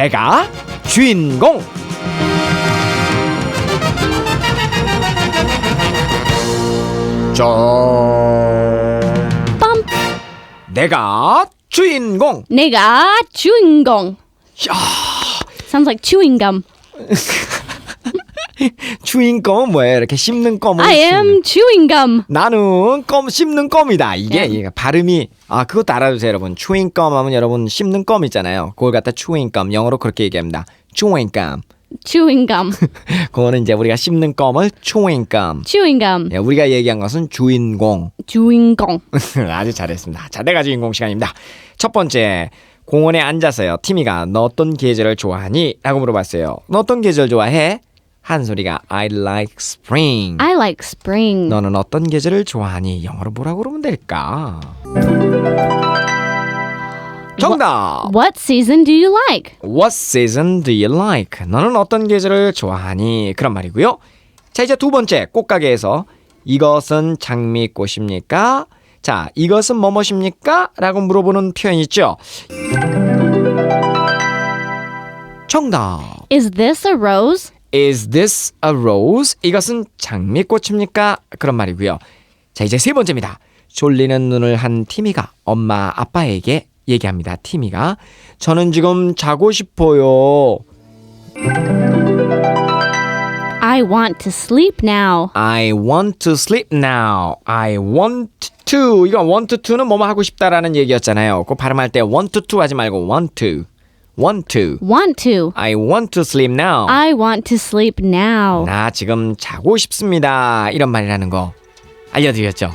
내가 주인공 저 빰. 내가 주인공 내가 주인공. 야 Sounds like chewing gum. 주인공은 뭐예요 이렇게 씹는 껌을 I 씹는. am chewing gum. 나는 껌 씹는 껌이다 이게 네. 이게 발음이 아 그것도 알아두세요 여러분 추잉껌 하면 여러분 씹는 껌 있잖아요 그걸 갖다 추잉껌 영어로 그렇게 얘기합니다 추잉껌 Chewing gum. 그거는 이제 우리가 씹는 껌을 추잉껌 chewing gum. 예, 우리가 얘기한 것은 주인공 주인공. 아주 잘했습니다. 자, 내가 주인공 시간입니다. 첫 번째, 공원에 앉아서요. 티미가 너 어떤 계절을 좋아하니? 라고 물어봤어요. 너 어떤 계절 좋아해? 한 소리가 I like spring. I like spring. 너는 어떤 계절을 좋아하니? 영어로 뭐라고 그러면 될까? 정답! What season do you like? What season do you like? 너는 어떤 계절을 좋아하니? 그런 말이고요. 자, 이제 두 번째, 꽃가게에서 이것은 장미꽃입니까? 자, 이것은 뭐뭇입니까? 라고 물어보는 표현 있죠? 정답. Is this a rose? Is this a rose? 이것은 장미꽃입니까? 그런 말이고요. 자, 이제 세 번째입니다. 졸리는 눈을 한 티미가 엄마 아빠에게 얘기합니다. 티미가 저는 지금 자고 싶어요. I want to sleep now. I want to sleep now. I want to. 이거 want to는 뭐뭐 하고 싶다라는 얘기였잖아요. 그 발음할 때 want to 하지 말고 want to. want to. Want to. I want to sleep now. I want to sleep now. 나 지금 자고 싶습니다. 이런 말이라는 거 알려드렸죠.